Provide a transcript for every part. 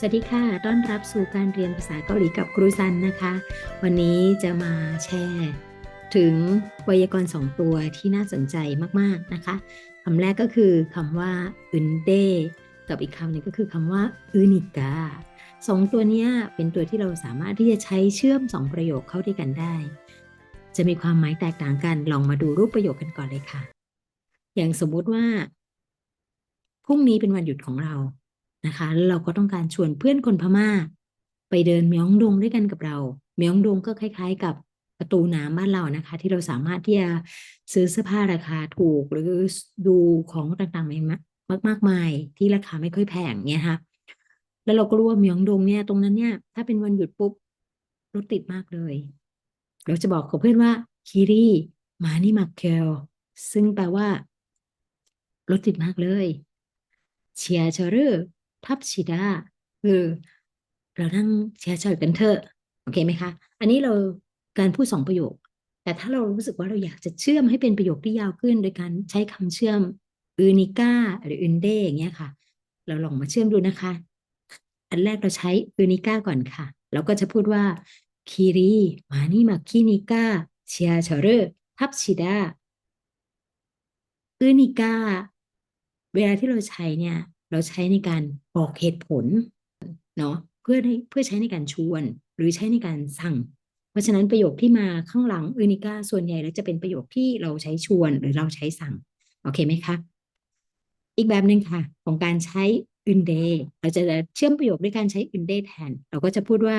สวัสดีค่ะ ต้อนรับสู่การเรียนภาษาเกาหลีกับครูซันนะคะ วันนี้จะมาแชร์ถึงไวยากรณ์สองตัวที่น่าสนใจมากๆนะคะคำแรกก็คือคำว่าอึนเดกับอีกคำหนึ่งก็คือคำว่าอึนิกาสองตัวนี้เป็นตัวที่เราสามารถที่จะใช้เชื่อมสองประโยคเข้าด้วยกันได้ จะมีความหมายแตกต่างกัน ลองมาดูรูปประโยคกันก่อนเลยค่ะ อย่างสมมุติว่าพรุ่งนี้เป็นวันหยุดของเรา นะคะแล้วเราก็ต้องการชวนเพื่อนคนพม่า ไปเดินเมียงดงด้วยกันกับเราเมียงดงก็คล้าย ๆ กับประตูน้ำบ้านเรานะคะ ที่เราสามารถที่จะซื้อเสื้อผ้าราคาถูก หรือดูของต่างๆมากมากมายที่ราคาไม่ค่อยแพงเนี่ยค่ะแล้วเราก็รู้ว่าเมียงดงเนี่ยตรงนั้นเนี่ย ถ้าเป็นวันหยุดปุ๊บรถติดมากเลย เราจะบอกกับเพื่อนว่าคิรีมานี่มาเกลซึ่งแปลว่ารถติดมากเลยเชียร์เชอร์ ทับชิดาคือเรานั่งเชียร์เชอร์กันเถอะโอเคไหมคะ อันนี้เราการพูดสองประโยค แต่ถ้าเรารู้สึกว่าเราอยากจะเชื่อมให้เป็นประโยคที่ยาวขึ้น โดยการใช้คำเชื่อมอืนิก้าหรืออึนเดอย่างเงี้ยค่ะ เราลองมาเชื่อมดูนะคะ อันแรกเราใช้อืนิก้าก่อนค่ะเราก็จะพูดว่าคิรีมานี่มาคินิก้าเชียร์เชอร์ทับชิดาอืนิก้าเวลาที่เราใช้เนี่ย เราใช้ในการบอกเหตุผลเนาะเพื่อเพื่อใช้ในการชวน หรือใช้ในการสั่ง เพราะฉะนั้นประโยคที่มาข้างหลังอืนิก้าส่วนใหญ่แล้วจะเป็นประโยคที่เราใช้ชวนหรือเราใช้สั่งโอเคไหมคะอีกแบบหนึ่งค่ะ ของการใช้อึนเดเราจะเชื่อมประโยคด้วยการใช้อึนเดแทน เราก็จะพูดว่า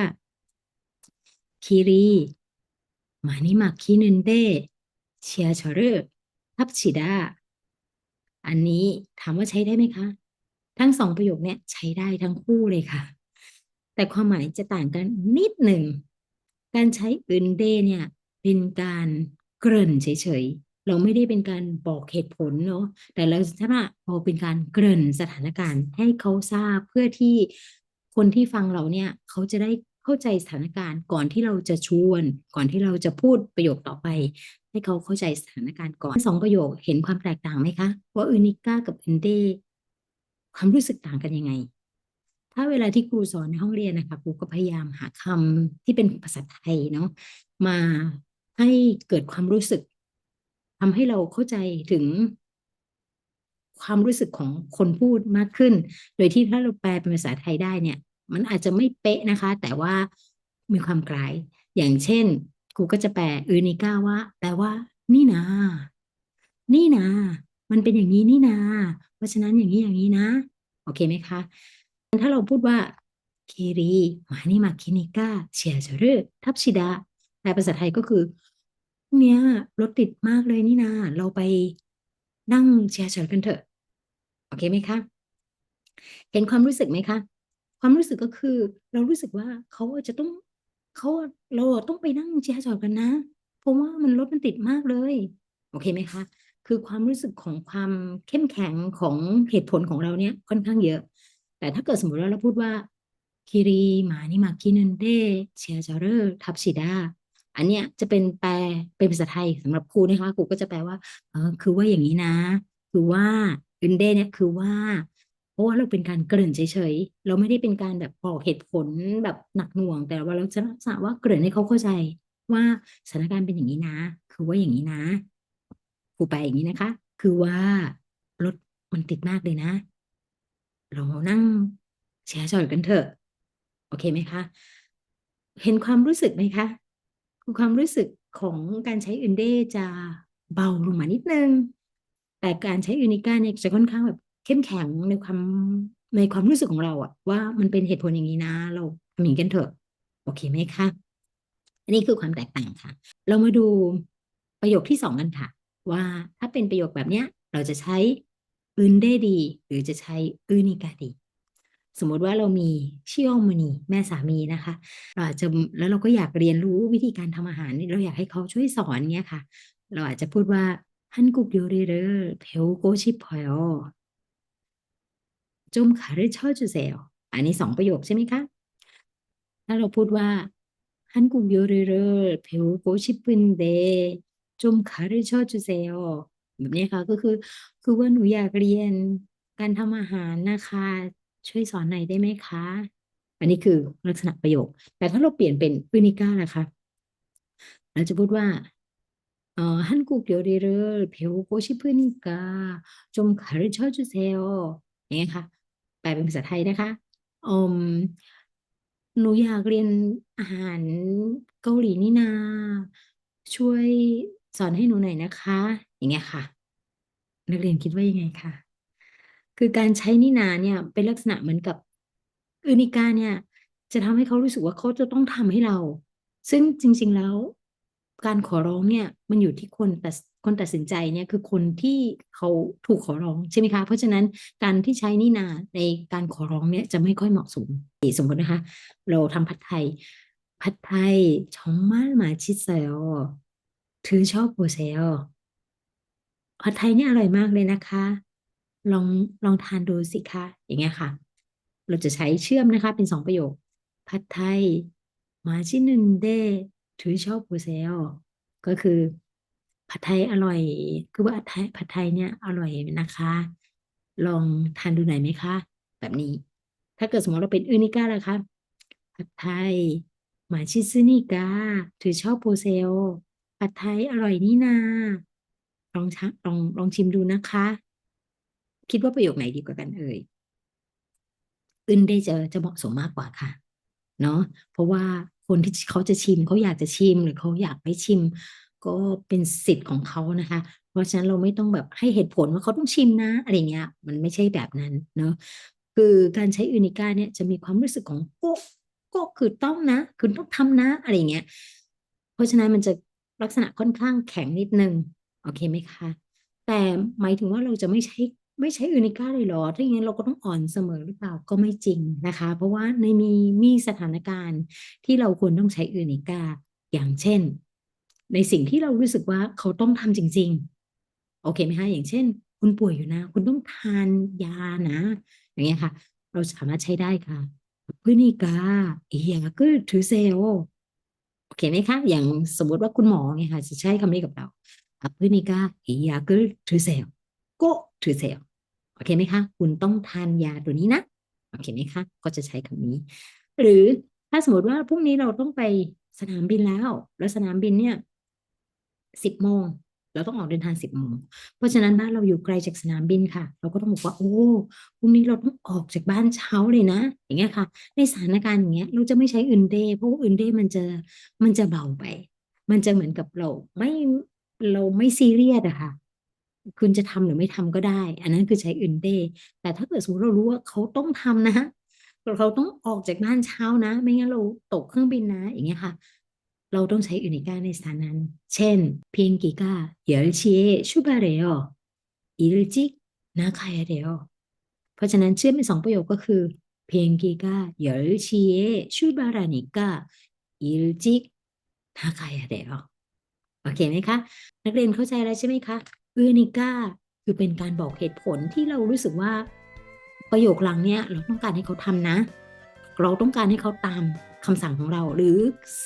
คีรีมานี่มาคีนึนเดเชียชอร์ทับชิดาอันนี้ถามว่าใช้ได้ไหมคะ ทั้งสองประโยคเนี้ยใช้ได้ทั้งคู่เลยค่ะ แต่ความหมายจะต่างกันนิดหนึ่ง การใช้อื่นเดเนี่ยเป็นการเกริ่นเฉยๆ เราไม่ได้เป็นการบอกเหตุผลเนาะ แต่เราถ้าเราเป็นการเกริ่นสถานการณ์ให้เขาทราบเพื่อที่คนที่ฟังเราเนี่ยเขาจะได้เข้าใจสถานการณ์ก่อนที่เราจะชวน ก่อนที่เราจะพูดประโยคต่อไป ให้เขาเข้าใจสถานการณ์ก่อนสองประโยคเห็นความแตกต่างไหมคะ ว่าอูนิก้ากับอินเด ความรู้สึกต่างกันยังไง ถ้าเวลาที่ครูสอนในห้องเรียนนะคะครูก็พยายามหาคำที่เป็นภาษาไทยเนาะมาให้เกิดความรู้สึกทำให้เราเข้าใจถึงความรู้สึกของคนพูดมากขึ้น โดยที่ถ้าเราแปลเป็นภาษาไทยได้เนี่ย มันอาจจะไม่เป๊ะนะคะ แต่ว่ามีความคล้าย อย่างเช่นครูก็จะแปลอือนิก้าว่าแปลว่า นี่นา นี่นา มันเป็นอย่างนี้นี่นา เพราะฉะนั้นอย่างนี้อย่างนี้นะ โอเคไหมคะ ถ้าเราพูดว่าคีรีมานี่มาคินิก้าเชียจรือทับชิดาแปลภาษาไทยก็คือเนี้ยรถติดมากเลยนี่นา เราไปนั่งเชียร์เฉยกันเถอะ โอเคไหมคะ เห็นความรู้สึกไหมคะ ความรู้สึกก็คือ เรารู้สึกว่าเขาจะต้องเขาเราต้องไปนั่งแช่จอดกันนะ เพราะว่ามันรถมันติดมากเลย โอเคไหมคะ คือความรู้สึกของความเข้มแข็งของเหตุผลของเราเนี่ยค่อนข้างเยอะ แต่ถ้าเกิดสมมติว่าเราพูดว่าคิรีมานี่มาคินันเดเชียจาร์ทับชิดาอันเนี้ยจะเป็นแปลเป็นภาษาไทยสำหรับครูนะคะครูก็จะแปลว่าเออคือว่าอย่างนี้นะ คือว่าอินเดเนี่ยคือว่า เพราะว่าเราเป็นการเกริ่นเฉยๆเราไม่ได้เป็นการแบบบอกเหตุผลแบบหนักหน่วง แต่ว่าเราจะสาว่าเกริ่นให้เขาเข้าใจว่าสถานการณ์เป็นอย่างนี้นะ คือว่าอย่างนี้นะ ครูไปอย่างนี้นะคะ คือว่ารถมันติดมากเลยนะ เรานั่งแชร์จอยกันเถอะ โอเคไหมคะ เห็นความรู้สึกไหมคะความรู้สึกของการใช้อื่นเดจะเบาลงมานิดนึง แต่การใช้ยูนิก้าเนี่ยจะค่อนข้างแบบเข้มแข็งในความในความรู้สึกของเราอะว่ามันเป็นเหตุผลอย่างนี้นะ เราทำอย่างกันเถอะ โอเคไหมคะอันนี้คือความแตกต่างค่ะ เรามาดูประโยคที่สองกันค่ะ ว่าถ้าเป็นประโยคแบบเนี้ย เราจะใช้อืนได้ดี หรือจะใช้อืนิกาดี สมมติว่าเรามีชิโอมนีแม่สามีนะคะเราอาจจะแล้วเราก็อยากเรียนรู้วิธีการทำอาหารเราอยากให้เขาช่วยสอนเนี้ยค่ะ เราอาจจะพูดว่าฮันกุกโยเรเรเพลโกชิพอยจุมขาเรชอจูเซลอันนี้สองประโยคใช่ไหมคะ ถ้าเราพูดว่าฮันกุกโยเรเรเพลโกชิปุนเด 좀 가르쳐 주세요. แบบนี้ค่ะก็คือ คือว่าหนูอยากเรียนการทำอาหารนะคะ ช่วยสอนหน่อยได้ไหมคะ อันนี้คือลักษณะประโยค แต่ถ้าเราเปลี่ยนเป็นอุนิก้าล่ะคะเราจะพูดว่า 어, 한국 요리를 배우고 싶으니까 좀 가르쳐 주세요. อย่างเงี้ยค่ะ แปลเป็นภาษาไทยนะคะอืมหนูอยากเรียนอาหารเกาหลีนี่นา ช่วย สอนให้หนูหน่อยนะคะ อย่างเงี้ยค่ะ นักเรียนคิดว่ายังไงคะคือการใช้นินาเนี่ยเป็นลักษณะเหมือนกับอุนิกาเนี่ย จะทำให้เขารู้สึกว่าเขาจะต้องทำให้เรา ซึ่งจริง ๆแล้ว การขอร้องเนี่ย มันอยู่ที่คนแต่คนตัดสินใจเนี่ยคือคนที่เขาถูกขอร้องใช่ไหมคะ เพราะฉะนั้นการที่ใช้นินาในการขอร้องเนี่ยจะไม่ค่อยเหมาะสมสมมตินะคะ เราทำผัดไทยผัดไทยช่องมาหมาชิเซล 드셔보세요 ผัดไทยเนี่ยอร่อยมากเลยนะคะ ลองลองทานดูสิคะ อย่างเงี้ยค่ะ เราจะใช้เชื่อมนะคะ เป็นสองประโยค ผัดไทย맛있는데 드셔보세요 ก็คือ ผัดไทยอร่อย คือว่าผัดไทยผัดไทยเนี่ยอร่อยนะคะ ลองทานดูหน่อยไหมคะ แบบนี้ ถ้าเกิดสมมติเราเป็นอืนิก้าล่ะคะ ผัดไทย맛있으니까 드셔보세요 ผัดไทยอร่อยนี่นาลองชลองลองชิมดูนะคะ คิดว่าประโยคไหนดีกว่ากันเอ่ยอึนได้จะจะเหมาะสมมากกว่าค่ะ เนาะเพราะว่าคนที่เขาจะชิมเขาอยากจะชิมหรือเขาอยากไม่ชิม ก็เป็นสิทธิ์ของเขานะคะ เพราะฉะนั้นเราไม่ต้องแบบให้เหตุผลว่าเขาต้องชิมนะ อะไรเงี้ย มันไม่ใช่แบบนั้นเนาะคือการใช้อูนิก้าเนี่ยจะมีความรู้สึกของโก็ก็คือต้องนะ คือต้องทำนะ อะไรเงี้ย เพราะฉะนั้นมันจะ ลักษณะค่อนข้างแข็งนิดนึงโอเคไหมคะ แต่หมายถึงว่าเราจะไม่ใช้ไม่ใช้อูนิก้าเลยหรอ ถ้าอย่างนั้นเราก็ต้องอ่อนเสมอหรือเปล่าก็ไม่จริงนะคะ เพราะว่าในมีมีสถานการณ์ที่เราควรต้องใช้อูนิก้าอย่างเช่น ในสิ่งที่เรารู้สึกว่าเขาต้องทำจริง ๆ โอเคไหมคะอย่างเช่น คุณป่วยอยู่นะ คุณต้องทานยานะ อย่างเงี้ยค่ะ เราสามารถใช้ได้ค่ะพืนิกาอียาก็ถือเซล โอเคไหมคะ อย่างสมมติว่าคุณหมอเนี่ยค่ะ จะใช้คำนี้กับเราพืนิกาอียาก็ถือเซลโกถือเซลโอเคไหมคะ คุณต้องทานยาตัวนี้นะโอเคไหมคะก็จะใช้คำนี้ หรือถ้าสมมติว่าพรุ่งนี้เราต้องไปสนามบินแล้ว แล้วสนามบินเนี่ยสิบโมง เราต้องออกเดินทางสิบโมงเพราะฉะนั้นบ้านเราอยู่ไกลจากสนามบินค่ะ เราก็ต้องบอกว่าโอ้พรุ่งนี้เราต้องออกจากบ้านเช้าเลยนะ อย่างเงี้ยค่ะ ในสถานการณ์อย่างเงี้ยเราจะไม่ใช้อื่นเดย์เพราะว่าอื่นเดย์มันจะมันจะเบาไป มันจะเหมือนกับเราไม่เราไม่ซีเรียสอะค่ะคุณจะทำหรือไม่ทำก็ได้ อันนั้นคือใช้อื่นเดย์แต่ถ้าเกิดสมมติเรารู้ว่าเขาต้องทำนะ เราต้องออกจากบ้านเช้านะ ไม่งั้นเราตกเครื่องบินนะ อย่างเงี้ยค่ะ เราต้องใช้ยูนิก้าในสถานนั้น เช่นเพียงกี่ก้าเดี๋ยวชีเอชูบาเรออีริจิกนาคายเรียเพราะฉะนั้นเชื่อมเป็นสองประโยคก็คือเพียงกี่ก้าเดี๋ยวชีเอชูบารานิก้าอีลจิกนาคายเรียโอเคไหมคะ นักเรียนเข้าใจแล้วใช่ไหมคะยูนิก้าคือเป็นการบอกเหตุผลที่เรารู้สึกว่าประโยคหลังเนี้ยเราต้องการให้เขาทำนะ เราต้องการให้เขาตามคำสั่งของเรา หรือ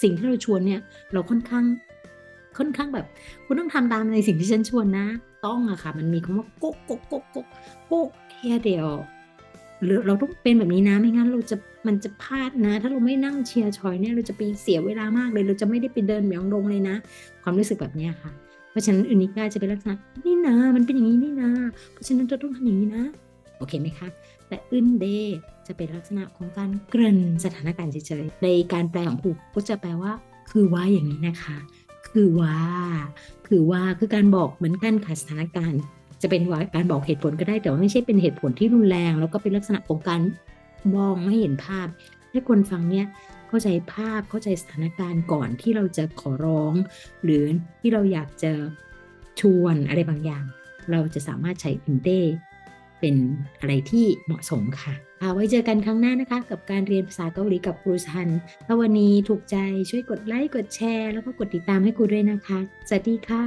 สิ่งที่เราชวนเนี่ย เราค่อนข้าง ค่อนข้างแบบ คุณต้องทำตามในสิ่งที่ฉันชวนนะ ต้องอะค่ะ มันมีคำว่าโก๊กโก๊กโก๊กโก๊กโก๊กแค่เดียวหรือเราต้องเป็นแบบนี้นะไม่งั้นเราจะมันจะพลาดนะ ถ้าเราไม่นั่งเชียร์ชอยเนี่ยเราจะไปเสียเวลามากเลยเราจะไม่ได้ไปเดินเหมียงดงเลยนะ ความรู้สึกแบบนี้ค่ะ เพราะฉะนั้นอุนิก้าจะเป็นลักษณะนี่นะมันเป็นอย่างนี้นี่นะเพราะฉะนั้นเราต้องทำอย่างนี้นะ โอเคไหมคะ แต่อึนเดจะเป็นลักษณะของการเกริ่นสถานการณ์เฉยๆในการแปลของครูก็จะแปลว่า คือว่าอย่างนี้นะคะ คือว่า คือว่าคือการบอกเหมือนกันค่ะสถานการณ์ จะเป็นว่าการบอกเหตุผลก็ได้แต่ว่าไม่ใช่เป็นเหตุผลที่รุนแรง แล้วก็เป็นลักษณะของการมองให้เห็นภาพ ให้คนฟังเนี่ยเข้าใจภาพเข้าใจสถานการณ์ก่อนที่เราจะขอร้อง หรือที่เราอยากจะชวนอะไรบางอย่าง เราจะสามารถใช้อินเต้ เป็นอะไรที่เหมาะสมค่ะเอาไว้เจอกันครั้งหน้านะคะ กับการเรียนภาษาเกาหลีกับครูชันถ้าวันนี้ถูกใจช่วยกดไลค์กดแชร์ แล้วก็กดติดตามให้ครูด้วยนะคะ สวัสดีค่ะ